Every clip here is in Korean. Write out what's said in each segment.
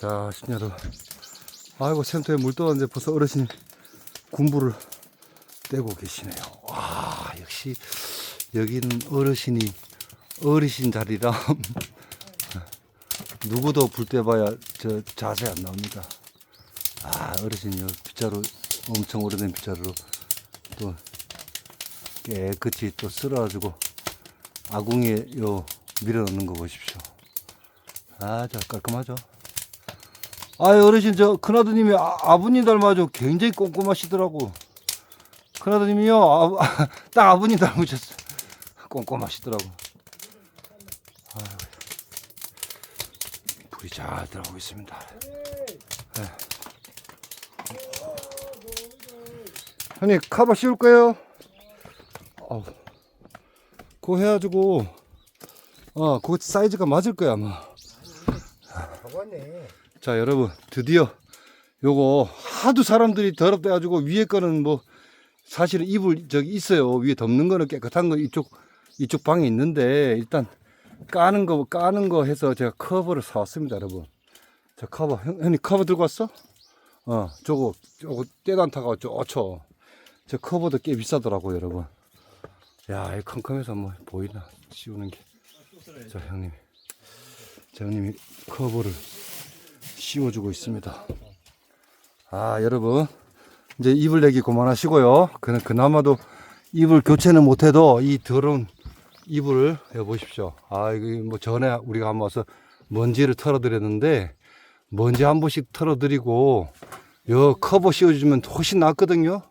자, 신여러 아이고, 샘터에 물 떠왔는데 벌써 어르신이 군부를 떼고 계시네요. 와, 역시 여기는 어르신이 어르신 자리라 누구도 불 떼봐야 저 자세 안 나옵니다. 아, 어르신이 요 빗자루 엄청 오래된 빗자루로 또 깨끗이 또 쓸어가지고 아궁이에 요 밀어넣는 거 보십시오. 아, 자 깔끔하죠. 아, 어르신 저 큰아드님이 아, 아버님 닮아죠. 굉장히 꼼꼼하시더라고. 큰아드님이요, 아, 딱 아버님 닮으셨어. 꼼꼼하시더라고. 아유, 불이 잘 들어가고 있습니다. 네. 형님 카바 씌울 거예요? 어, 그거 해가지고 어, 그거 사이즈가 맞을 거야 아마. 자 여러분 드디어 요거 하도 사람들이 더럽다 가지고 위에 거는 뭐 사실은 이불 저기 있어요. 위에 덮는 거는 깨끗한 거 이쪽 이쪽 방에 있는데 일단 까는 거 까는 거 해서 제가 커버를 사왔습니다 여러분. 자 커버. 형, 형님 커버 들고 왔어? 어 저거 저거 때도 안 타가 저저 저 커버도 꽤 비싸더라고 여러분. 야이 컴컴해서 뭐 보이나? 씌우는 게자 형님. 자 형님이 커버를 씌워주고 있습니다. 아, 여러분. 이제 이불 내기 그만하시고요. 그나마도 이불 교체는 못해도 이 더러운 이불을 해 보십시오. 아, 이거 뭐 전에 우리가 한번 와서 먼지를 털어드렸는데 먼지 한 번씩 털어드리고 요 커버 씌워주면 훨씬 낫거든요.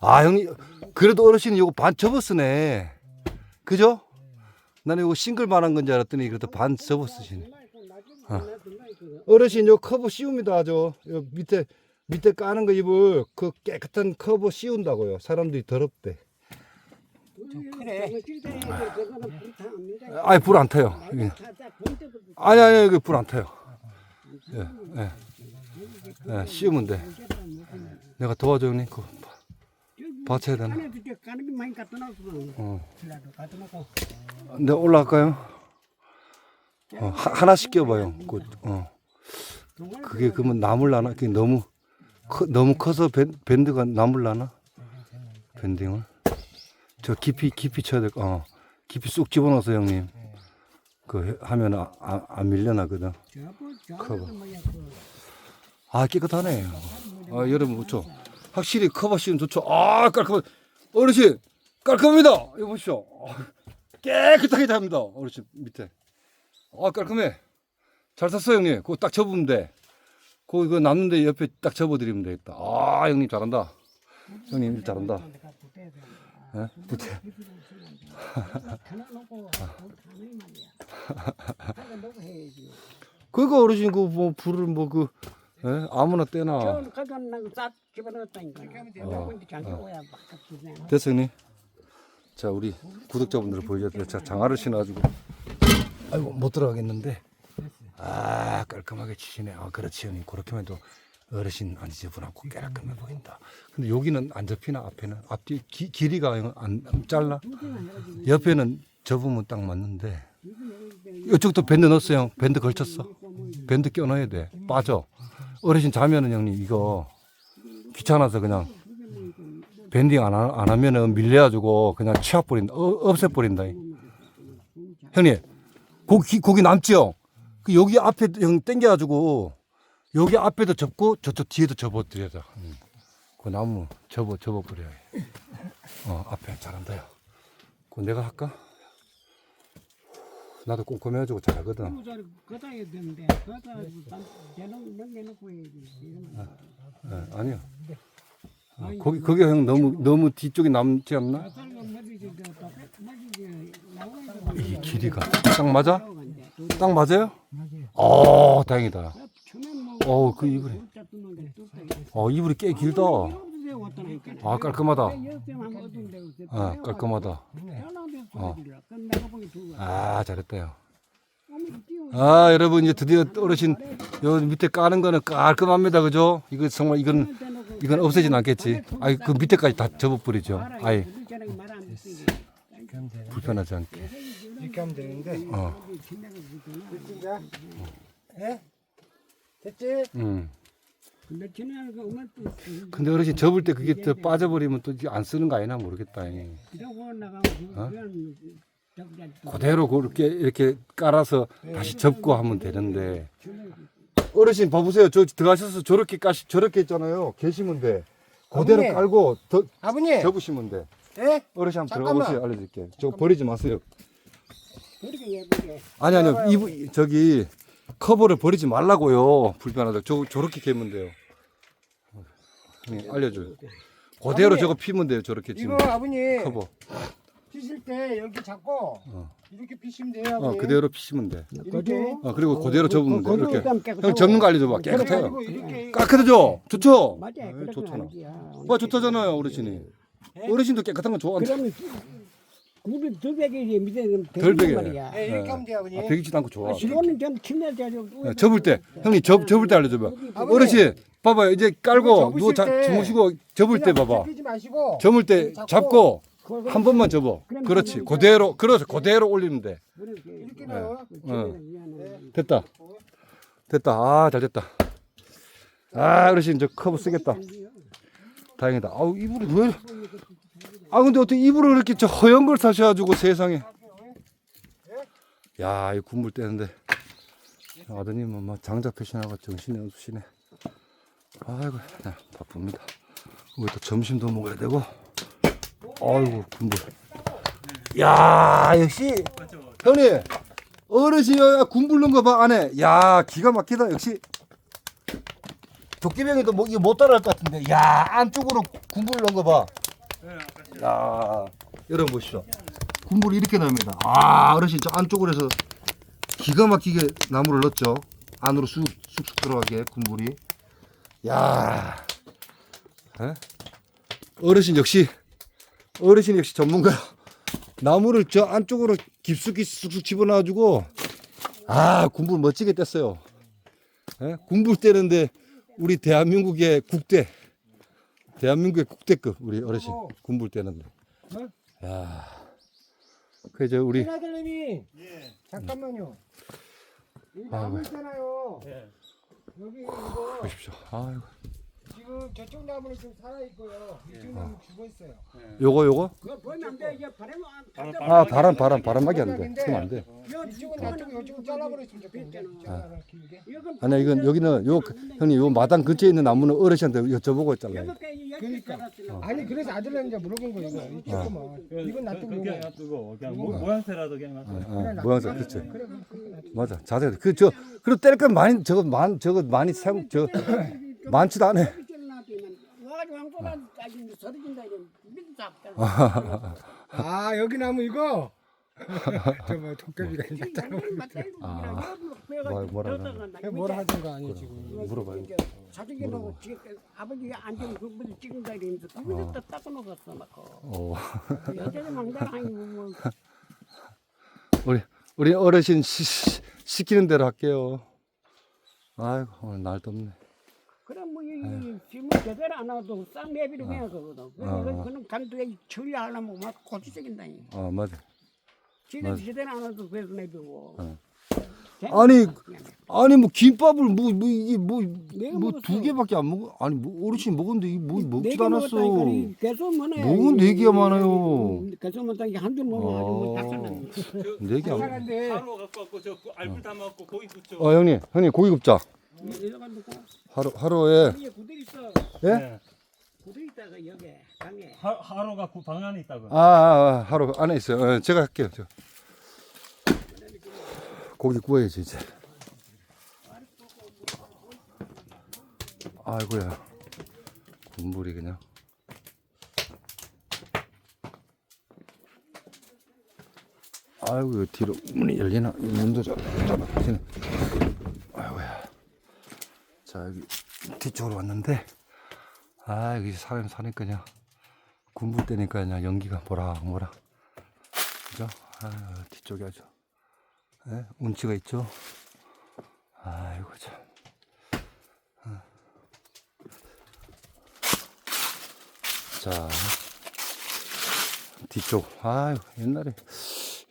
아, 형님. 그래도 어르신이 요거 반 접어 쓰네. 그죠? 나는 요거 싱글만 한 건 줄 알았더니 그래도 반 접어 쓰시네. 어르신 요 커버 씌웁니다 저요 밑에 밑에 까는 거 입을 그 깨끗한 커버 씌운다고요 사람들이 더럽대 그래. 아니 불 안 타요. 아니 아니 이거 불안 타요 예, 예. 예, 씌우면 돼 내가 도와줘 형님 봐- 받쳐야 되나. 어. 갖다 놓고. 내가 올라갈까요 어, 하, 하나씩 껴봐요 그, 어. 그게 그러면 나물라나? 그게 너무 커, 너무 커서 밴, 밴드가 나물라나? 밴딩을? 저 깊이 깊이 쳐야 될 거. 어. 깊이 쑥 집어넣어서 형님. 그 해- 하면 아, 아, 안 밀려나거든 커버. 아 깨끗하네. 아 여러분 좋죠? 확실히 커버 씌운 좋죠? 아 깔끔한 어르신! 깔끔합니다! 이거 보십시오. 아, 깨끗하게 잡니다 어르신 밑에 아 깔끔해. 잘 샀어요 형님. 그거 딱 접으면 돼. 그거 이거 남는데 옆에 딱 접어드리면 되겠다. 아 형님 잘한다. 형님 일 잘한다. 예? 그거 어르신 그뭐 불을 뭐그 예? 아무나 주네. 됐어 형님. 자 우리 구독자분들 보여줘야 자 장화를 신어가지고 아이고 못 들어가겠는데. 아 깔끔하게 치시네 아 그렇지 형님. 그렇게만 해도 어르신 안 지저분하고 깔끔해 보인다. 근데 여기는 안 접히나 앞에는? 앞뒤 기, 길이가 안, 안 잘라? 옆에는 접으면 딱 맞는데. 이쪽도 밴드 넣었어 형. 밴드 걸쳤어? 밴드 껴넣어야 돼. 빠져. 어르신 자면은 형님 이거 귀찮아서 그냥 밴딩 안, 하, 안 하면은 밀려가지고 그냥 치워버린다, 어, 없애버린다. 형님, 고기, 고기 남지요? 그 여기 앞에 형 땡겨가지고 여기 앞에도 접고 저쪽 뒤에도 접어드려야 돼. 응. 그 나무 접어, 접어 버려야 해. 어, 앞에 잘한다요. 그 내가 할까? 나도 꼼꼼해가지고 잘하거든. 무자리 거다 해야 되는데 대놓고 넘겨놓고 해야지. 이러면 예, 아니요. 어, 거기, 거기 형 너무, 너무 뒤쪽이 남지 않나? 머리지 머리지. 이 길이가 딱 맞아? 딱 맞아요? 어, 다행이다. 처음엔 뭐 어, 그 이불이. 어, 이불이 꽤 길다. 아, 깔끔하다. 아, 깔끔하다. 어. 아, 잘했다요. 아, 여러분, 이제 드디어 어르신, 요 밑에 까는 거는 깔끔합니다. 그죠? 이거 정말, 이건, 이건 없애진 않겠지. 아이, 그 밑에까지 다 접어버리죠. 아 이, 불편하지 않게. 이렇게 하면 되는데 어. 진짜 예? 됐지? 음. 근데 그 엄마 또 근데 어르신 접을 때 그게 더 빠져버리면 또 안 쓰는 거 아니나 모르겠다. 예. 이러고 나가고 어? 그대로 그렇게 이렇게 깔아서 다시 접고 하면 되는데 어르신 봐보세요 저 들어가셔서 저렇게 까시 저렇게 했잖아요 계시면 돼 그대로 아버님. 깔고 더 아버님. 접으시면 돼 예? 어르신 한번 잠깐만. 들어가 보세요. 알려줄게 저 버리지 마세요. 그렇게 예쁘게. 아니 아니요. 이 저기 커버를 버리지 말라고요. 불편하다. 저 저렇게 개면 돼요. 예, 알려줘요. 그대로 아버님. 저거 피면 돼요 저렇게 지금. 이거 아버님 커버. 피실 때 여기 잡고 어. 이렇게 피시면 돼요. 어 아버님. 그대로 피시면 돼. 이렇게. 어, 그리고 그대로 접으면 돼 그- 이렇게. 그거는 깨끗하고. 형 접는 거 알려줘봐. 깨끗해요. 그래가지고 이렇게. 깨끗해져 좋죠? 맞아 그렇게 좋잖아. 와 좋다잖아요 어르신이 어르신도 깨끗한 거 좋아한다 그러면 굴이 덜 베게 밑에 덜 베게. 말이야. 예, 이렇게 네. 하면 돼요, 아버님. 아, 베기지도 않고 좋아. 이거는 좀 침내자죠. 네, 접을 때. 형님 접, 접을 때 알려줘봐. 아버님. 어르신 봐봐요 이제 깔고 접으실 누워 자, 때 주무시고 접을 때 봐봐. 마시고 접을 때 잡고 잡고 한 번만 접어. 그럼 그렇지. 그냥 그대로 그렇지 그대로 올리면 돼. 이렇게 네. 넣어. 어. 됐다. 됐다. 아 잘 됐다. 아 어르신 저 커브 쓰겠다 다행이다. 아우 이불이 왜 아 근데 어떻게 이불을 이렇게 저 허연 걸 사셔가지고 세상에. 야 이 군물 떼는데. 아드님은 막 장작 패션하고 정신이 없으시네. 아이고 나 바쁩니다. 우리 또 점심도 먹어야 되고. 아이고 군물. 야 역시. 형님 어르신이야 군불 넣은 거봐 안에. 야 기가 막히다 역시 도끼병이도 뭐 이거 못 따라할 것 같은데. 야 안쪽으로 군불 넣은 거 봐 야 여러분 보십시오. 군불이 이렇게 나옵니다. 아 어르신 저 안쪽으로 해서 기가 막히게 나무를 넣었죠. 안으로 쑥 쑥쑥 들어가게 군불이 야. 에? 어르신 역시 어르신 역시 전문가 나무를 저 안쪽으로 깊숙이 쑥쑥 집어넣어가지고 아 군불 멋지게 뗐어요. 예? 군불 떼는데 우리 대한민국의 국대 대한민국의 국대급 우리 어르신 군불 떼는데. 야, 그저 우리 아들님이 잠깐만요. 이 나무 있잖아요. 여기 이거 보십시오. 아이고. 지금 저쪽 나무는 좀 살아 있고요. 이쪽 나무 죽어 있어요. 요거 요거? 그거 보면 안 돼. 이제 바람 안아 바람 바람 바람막이 안 돼. 그럼 안 돼. 이쪽은 놔두고 이쪽은 잘라버렸으면 좋겠는데. 잘라라 길게. 아니야 이건 여기는 요 형님 요 마당 근처에 있는 나무는 어르신한테 여쭤보고 잘라요. 그러니까. 아니 그래서 이제 물어본 거 이거. 이쪽만. 이건 놔두고 그냥. 놔두고 그냥 모, 모양새라도 그냥 놔두고 어, 모양새 그렇지. 그래. 맞아 자세히 그저 그리고 뗄건 많이 저거 많 저거 많이 사용 저 많지도 않아. 와 서러진다 믿음 잡잖아. 아 여기 나무 이거. 저뭐 도깨비가 있나? 아, 뭐, 뭐라. 뭐라 하던가 아니 지금. 물어봐요. 사진기로 아버지 앉으면 그분이 찍은다 이러면서 그분이 또 닦아놓았어 막고 어. 여자는 망당 아니고 뭐 우리 우리 어르신 시, 시, 시키는 대로 할게요. 아이고 오늘 날도 없네. 그럼 뭐 이 지금 제대로 안 와도 쌍 내비로 그냥 그거든. 아. 그건 그는 간두에 처리하려면 막 고치 생긴다니. 아 맞아. 지금 제대로 안 와도 그래서 내비고. 어. 아니 아니 뭐 김밥을 뭐 뭐 이게 뭐 내가 뭐두 먹었어. 개밖에 안 먹어. 아니 뭐 어르신 먹었는데 이뭐 먹지도 않았어. 계속 뭐네. 먹은 네 개가 많아요. 계속 먹다니 한줄 먹으면 아주 뭐 닭살나는. 네 개. 안 먹- 사는데 갖고 왔고 저 알불 담아갖고 고기 굽죠 어 형님 형님 고기 굽자. 하루 하루에. 예? 네. 구들 있다가 여기 강에. 하, 하루가 구- 방 안에 있다고 아, 아, 아 하루 안에 있어요. 어, 제가 할게요. 저. 고기 구워야지 이제. 아이고야. 국물이 그냥. 아이고 이 뒤로 문이 열리나? 이 문도 잘 잡아주시네. 자 여기 뒤쪽으로 왔는데 아 여기 사람 사니까 그냥 군불 때니까 그냥 연기가 뭐라 뭐라 그죠? 아 뒤쪽에 아주 예? 운치가 있죠. 아이고 참. 어. 자 뒤쪽 아유 옛날에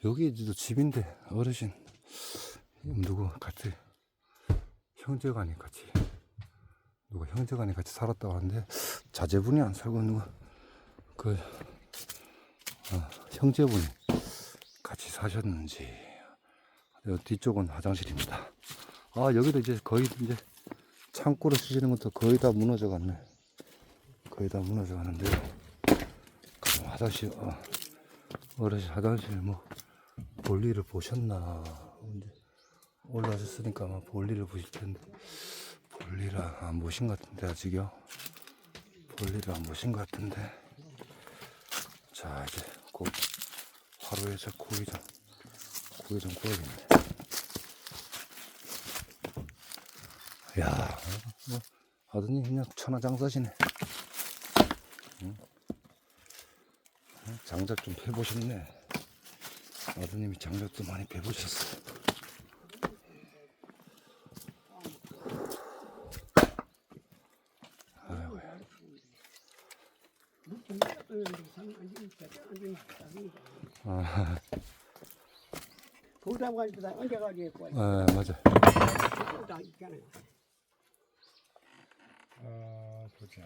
여기도 집인데 어르신 누구 같이 형제간이 같이 누가 형제간이 같이 살았다고 하는데 자제분이 안 살고 누가 그 어, 형제분이 같이 사셨는지 여기 뒤쪽은 화장실입니다. 아 여기도 이제 거의 이제 창고로 쓰시는 것도 거의 다 무너져 갔네. 거의 다 무너져 가는데요. 그럼 화장실 어, 어르신 화장실 뭐 볼일을 보셨나 올라오셨으니까 아마 볼일을 보실 텐데 볼일을 안 보신 것 같은데 아직요. 볼일을 안 보신 것 같은데 자 이제 곧좀 고기 좀 구워야겠네. 야, 뭐 아드님 그냥 천하장사시네. 응? 장작 좀 해보셨네. 아드님이 장작도 많이 배보셨어. 상 아, 다 얹어가지고 있고 아, 맞아. 다 있잖아요. 어, 보자.